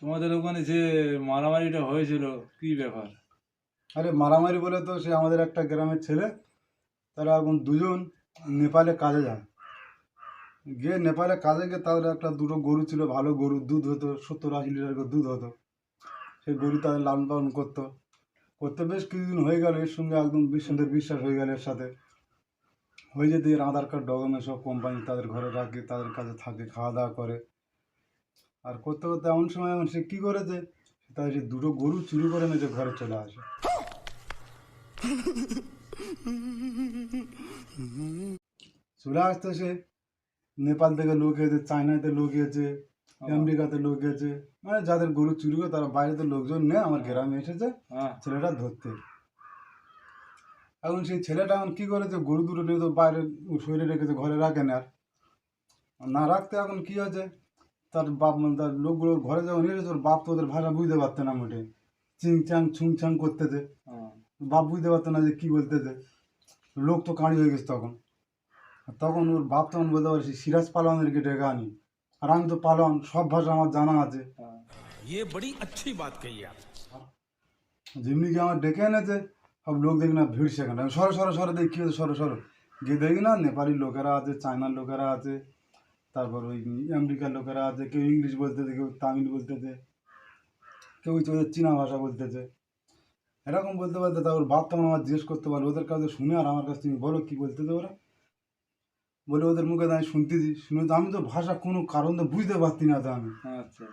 তোমাদের ওখানে যে মারামারিটা হয়েছিল, কি ব্যাপার? আরে মারামারি বলে তো সে আমাদের একটা গ্রামের ছেলে, তারা এখন দুজন নেপালে কাজে যায়। গিয়ে নেপালে কাজে গিয়ে তাদের একটা দুটো গরু ছিল, ভালো গরু দুধ হতো, সত্তর আশি লিটার করে দুধ হতো। সেই গরু তাদের লালন পালন করতো। করতে বেশ কিছুদিন হয়ে গেল, এর সঙ্গে একদম বিশ্বদের বিশ্বাস হয়ে গেল এর সাথে। হয়ে যেতে এর আধার কার্ড ডকুমেন্ট সব কোম্পানি তাদের ঘরে রাখে, তাদের কাছে থাকে, খাওয়া দাওয়া করে। আর করতে করতে এমন সময় এমন সে কী করেছে? তাই সে দুটো গরু চুরি করে নিয়ে ঘরে চলে আসে। চলে আসতে সে নেপাল থেকে লোক এসেছে চায়নাতে লোক এসেছে আমেরিকাতে লোক এসেছে। মানে যাদের গরু চুরি করে তারা বাইরেতে লোকজন নেই আমার গ্রামে এসেছে হ্যাঁ। ছেলেটা ধরতে। এখন সেই ছেলেটা এখন কী করেছে? গরু দুটো নিয়ে তো বাইরে শরীরে রেখেছে ঘরে রাখে না আর। আর না রাখতে এখন কী হয়েছে তার বাপ মানে তার লোকগুলোর ঘরে যখন এলে তোর বাপ তো ওদের ভাষা বুঝতে পারতো না মোটে। চিং চাং ছুং চাং করতেছে হ্যাঁ। বাপ বুঝতে পারতো না যে কী বলতেছে। লোক তো কাঁড়ি হয়ে গেছে তখন। তখন ওর বাপ তখন বলতে পারছি সিরাজ পালোয়ানের গেটে গানি। আর আমি তো পালন সব ভাষা আমার জানা আছে। হ্যাঁ। যেমনি কি আমার ডেকে এনেছে সব লোক দেখি না ভিড় সেখানে। সরো সরো সরো দেখি কী হচ্ছে সরো সরো। গিয়ে দেখি না নেপালি লোকেরা আছে চায়নার লোকেরা আছে। তারপর ওই আমেরিকার লোকেরা আছে কেউ ইংলিশ বলতেছে কেউ তামিল বলতেছে কেউ ওদের চীনা ভাষা বলতেছে। এরকম বলতে বলতে তারপর বাপ তখন আমার জিজ্ঞেস করতে পারল ওদের কাছে শুনে আর আমার কাছে তুমি বলো কী বলতেছে ওরা? বলে ওদের মুখে আমি শুনতেছি শুনে তো আমি তো ভাষা কোনো কারণ তো বুঝতে পারছি না তো আমি। আচ্ছা।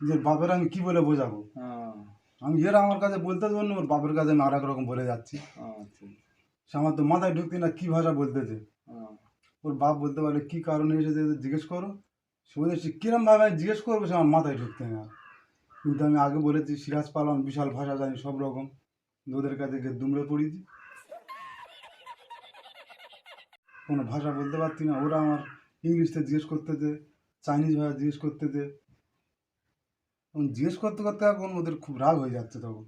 যে বাপের আমি কী বলে বোঝাবো? হ্যাঁ। আমি এরা আমার কাছে বলতে না ওর বাপের কাছে আমি আর এক রকম বলে যাচ্ছি। আচ্ছা। সে আমার তো মাথায় ঢুকতে না কী ভাষা বলতেছে। হ্যাঁ। ওর বাপ বলতে পারে, কী কারণে এসেছে জিজ্ঞেস করো? বলছে সে কীরমভাবে আমি জিজ্ঞেস করব সে আমার মাথায় ঢুকতে না। কিন্তু আমি আগে বলেছি, সিরাজ পালন, বিশাল ভাষা, জানি সব রকম। ওদের কাছে গিয়ে দুমড়ে পড়েছি কোনো ভাষা বলতে পারছি না। ওরা আমার ইংলিশতে জিজ্ঞেস করতেছে, চাইনিজ ভাষা জিজ্ঞেস করতেছে। তখন জিজ্ঞেস করতে করতে এখন ওদের খুব রাগ হয়ে যাচ্ছে তখন।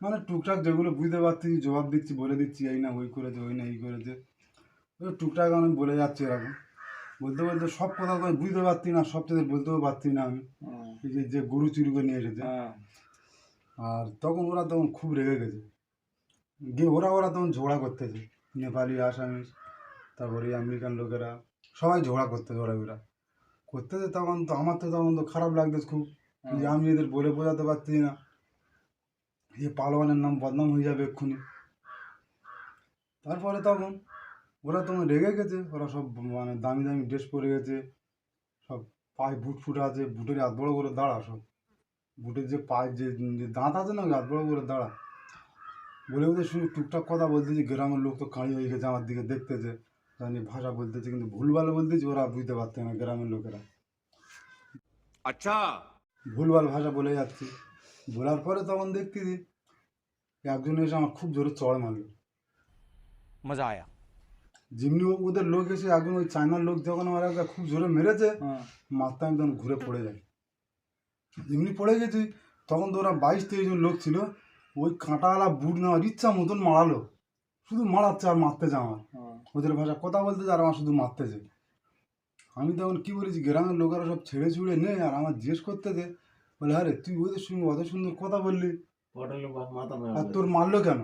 মানে টুকটাক যেগুলো বুঝতে পারছি, জবাব দিচ্ছি, বলে দিচ্ছি, এই না, ওই করেছে, ওই না, এই করেছে। টুকটাক আমি বলে যাচ্ছি এরকম। বলতে বলতে সব কথা তো বুঝতে পারছি না সব থেকে বলতেও পারছি না আমি। যে যে গরু চুরি করে নিয়ে এসেছে। হ্যাঁ। আর তখন ওরা তখন খুব রেগে গেছে। গিয়ে ওরা ওরা তখন ঝগড়া করতেছে। নেপালি আসামিস তারপরে আমেরিকান লোকেরা সবাই ঝগড়া করতেছে ওরা ওরা। করতেছে তখন তো আমার তো তখন তো খারাপ লাগতেছে খুব। যে আমি এদের বলে বোঝাতে পারছি না। যে পালোয়ানের নাম বদনাম হয়ে যাবে এক্ষুনি। তারপরে তখন ওরা তোমার রেগে গেছে ওরা সব মানে দামি দামি ড্রেস পরে গেছে সব পায়ে বুট ফুট আছে বুটের হাত বড়ো করে দাঁড়া সব। বুটের যে পায়ে যে দাঁত আছে না হাত বড় করে দাঁড়া। বলে বলতে শুধু টুকটাক কথা বলতেছি গ্রামের লোক তো কাঁড়ি হয়ে গেছে আমার দিকে দেখতেছে। জানি ভাষা বলতেছে কিন্তু ভুলভাল বলতেছি ওরা বুঝতে পারছে না গ্রামের লোকেরা। আচ্ছা। ভুলভাল ভাষা বলে যাচ্ছি। বলার পরে তখন দেখতেছি একজন এসে আমার খুব জোরে চড় মারল। মজা আয়া। যেমনি ওদের লোক এসে একজন ওই চায়নার লোক যখন আমার একটা খুব জোরে মেরেছে মাথা আমি তখন ঘুরে পড়ে যাই যেমনি পড়ে গেছি তখন তো ওরা বাইশ তেইশ জন লোক ছিল ওই কাঁটাওয়ালা বুট নেওয়ার ইচ্ছা মতন মারালো শুধু মারাচ্ছে আর মারতেছে আমার ওদের ভাষা কথা বলতেছে আর আমার শুধু মারতেছে আমি তখন কী বলেছি গ্রামের লোকেরা সব ছেড়ে ছুড়ে নেই আর আমার জিজ্ঞেস করতেছে বলে আরে তুই ওদের সঙ্গে অত সুন্দর কথা বললি আর তোর মারলো কেন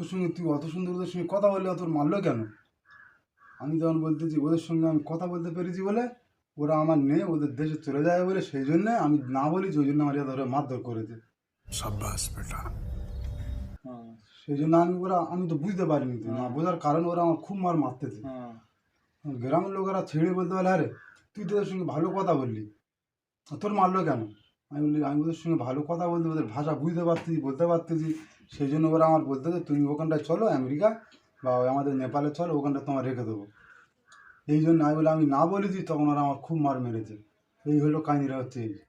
তোর সঙ্গে তুই অত সুন্দর ওদের সঙ্গে কথা বললি তোর মারলো কেন? আমি তখন বলতেছি ওদের সঙ্গে আমি কথা বলতে পেরেছি বলে ওরা আমার নেই ওদের দেশে চলে যায় বলে সেই জন্যে আমি না বলি যে ওই জন্য আমার ধরে মারধর করেছে। হ্যাঁ সেই জন্য আমি ওরা আমি তো বুঝতে পারিনি তো না বোঝার কারণ ওরা আমার খুব মার মারতেছে। হ্যাঁ। গ্রামের লোকেরা ছেড়ে বলতে পারে আরে তুই তোদের সঙ্গে ভালো কথা বললি তোর মারলো কেন? আমি বললি আমি ওদের সঙ্গে ভালো কথা বলতে ওদের ভাষা বুঝতে পারতেছি বলতে পারতেছি সেই জন্য ওরা আমার বলতে যে তুমি ওখানটায় চলো, আমেরিকা বা আমাদের নেপালে চলো, ওখানটা তোমার রেখে দেবো। এই জন্য আমি বলে আমি না বলেছি তখন ওরা আমার খুব মার মেরেছে। এই হলো কাহিনিটা হচ্ছে এই।